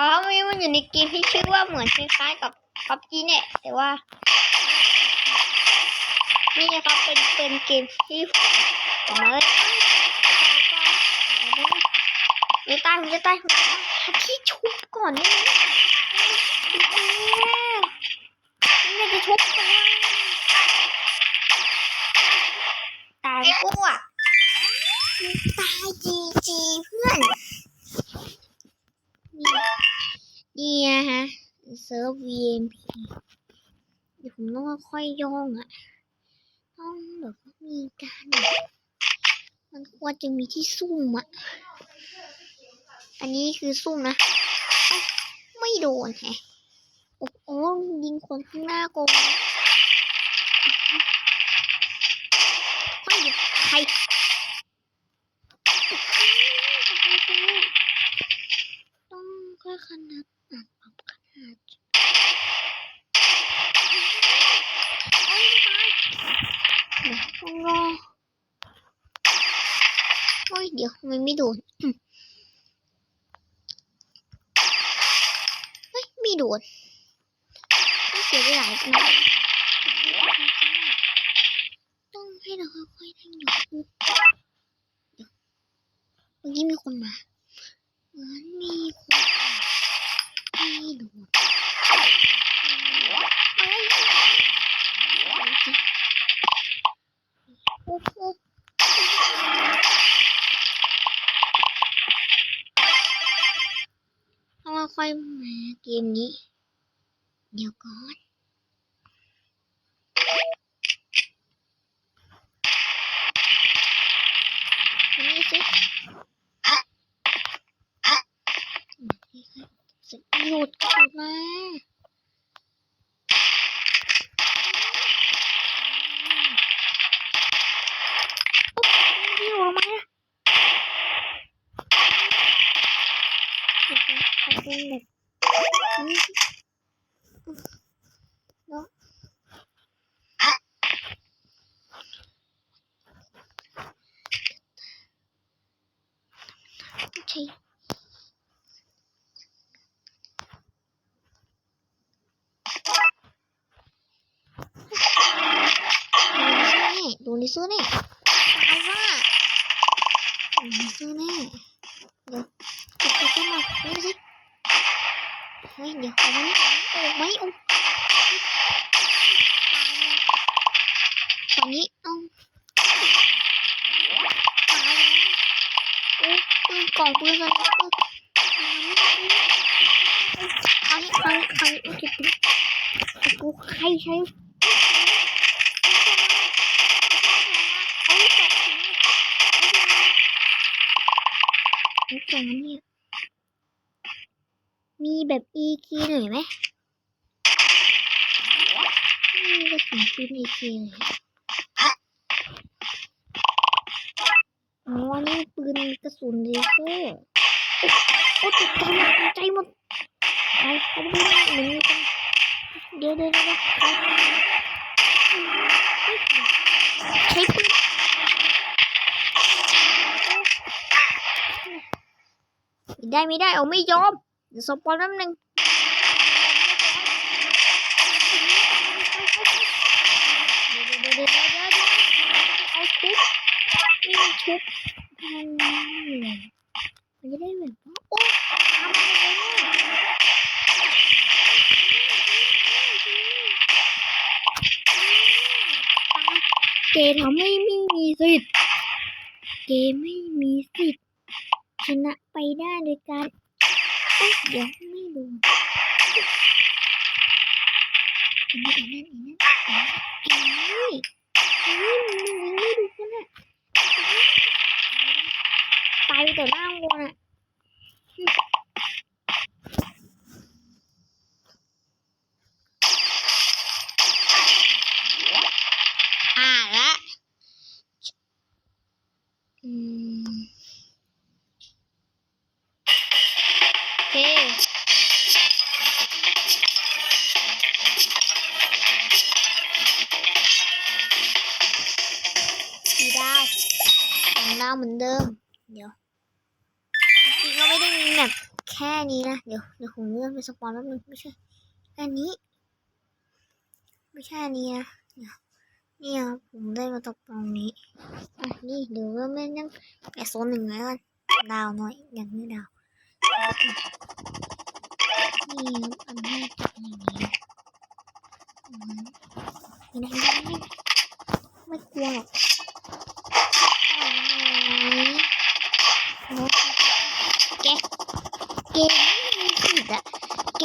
อ๋อมันมันอยู่ในเกมที่ชื่อว่าเหมือนคล้ายๆกับพับจีเนี่ย แต่ว่า นี่นะครับเป็นเป็นเกมที่ผมเลยไม่ตายผมจะตายผมจะตายที่ชุบก่อนนี่ไม่ได้ชุบก่อนตายกูอะตายจีจีเพื่อน นี่นี่ะฮะเซิร์ฟ VMP เดี๋ยวผมต้องค่อยย่องอะ ต้องแบบมีการ มันควรจะมีที่ซุ่มอะ อันนี้คือซุ่มนะ ไม่โดนแฮะโอ้โหยิงคนข้างหน้าโกงเฮ้ยเดี๋ยวใครต้องค่อยขนาดอ่านปรับขนาดโอ้ยตายเดี๋ยวต้องรอโอ้ ยวมันไม่โดนเฮ้ยไม่โดนไม่เสียไปหลายนะต้องให้เราค่อยๆทั้งหยดเดี๋ยวเมื่อกี้มีคนมาเหมือนมีคนมาไม่โดน ค่อยมาเกมนี้ เดี๋ยวก่อนนี่สิสหยุดกดมาปุ๊บพี่หัวมา ขอบคุณแบบนี้เนาะใช่โดนลิซ่าแน่ตายว่าโดนลิซ่าแน่เดี๋ยวเก็บตัวมานี่สิเฮ้ยเดี๋ยวเอาไว้โอ้ไม่โอ้ตอนนี้เอาตายแล้วโอ้ปืน กล่องปืนอะไรปืนครั้งครั้งครั้งโอเคกูใครใช้นี่จังเนี่ยมีแบบอีคีหน่อยไหมมีกระสุนปืนอีคีเลยอ๋อนี่ปื นกระสุนเลเซอร์โอ้ตกใจหมดตกใจหมดไปเขาไม่ได้เหมือนมีคนเดี๋ยวเดี๋ยวเดี๋ยวใช้ปืนไม่ได้ไม่ได้เอาไม่ยอมเดี๋ยวสปอนแป๊บนึงเดี๋ยวเดี๋ยวเดี๋ยวเดี๋ยวเดี๋ยวเอาชุบนี่ชุบมันเหนื่อยมันจะได้แบบว่าโอ้ทำอะไรเนี่ยเก ทำให้ไม่มีสิทธิ์ เกไม่มีสิทธิ์ชนะไปได้โดยการเอ้ยเดี๋ยวไม่ดูอันนี้อันนั้นอันนั้นอันนี้อันนี้มันยังไม่ดูกันอะตายไปแต่หน้าวัวน่ะ สี่ดาวเหมือนเดิม เดี๋ยวจริงๆก็ไม่ได้มีแบบแค่นี้นะ เดี๋ยวเดี๋ยวผมเลื่อนไปสปอนแป๊บนึงไม่ใช่ อันนี้ ไม่ใช่อันนี้นะเดี๋ยวนี่ครับผมได้มาตกตรงนี้อะนี่เดี๋ยวเริ่มเล่นยังแปะโซนหนึ่งแล้วกันดาวหน่อยอย่างนี้ดาว นี่ครับอันแรกจะเป็นอย่างนี้อืมนี่นะนี่นะไม่กลัวหรอกเอาหน่อยโน้ตแกแกไม่มีสิทธิ์อะแก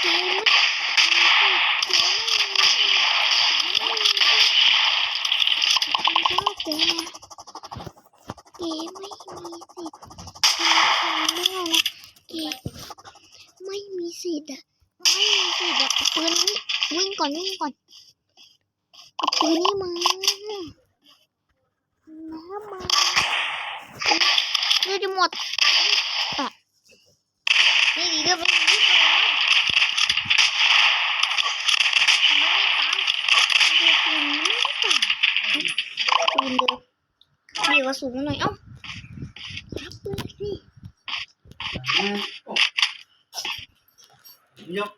แกไม่มีสิทธิ์แกไม่มีสิทธิ์ แกแกไม่มีสิทธิ์แกไม่มีสิทธิ์อะไม่มีสิทธิ์อะเอาปืนนี้วิ่ง ก่อนวิ่งก่อนเอาปืนนี้มาน้ำมาเลือดจะหมดอะนี่ดีเลือดเป็นนิดเดียวไมไม่ตายเลือดปืนไม่ตายปืนเดียวเดี๋ยวสุนหน่อยเอ้ารับปืนสิยก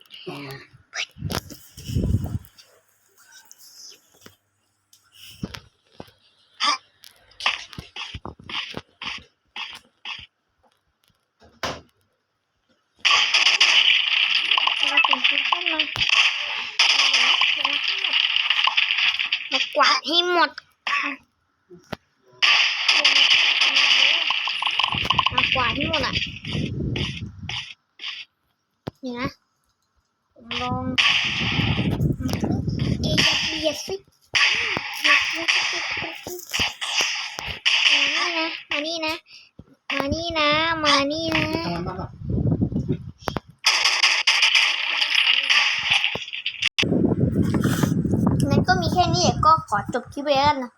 กระสุนปืนต้นเลยมา กวาดให้หมดมากวาดให้หมดอะเดี๋ยวนะผมลองเอยาเบียดสิอย่าเบียดสิมานี่นะ มานี่นะ มานี่นะ มานี่นะ ทำมันบ้างป่ะ งั้นก็มีแค่นี้ก็ ขอจบคลิปไปแล้วกันนะ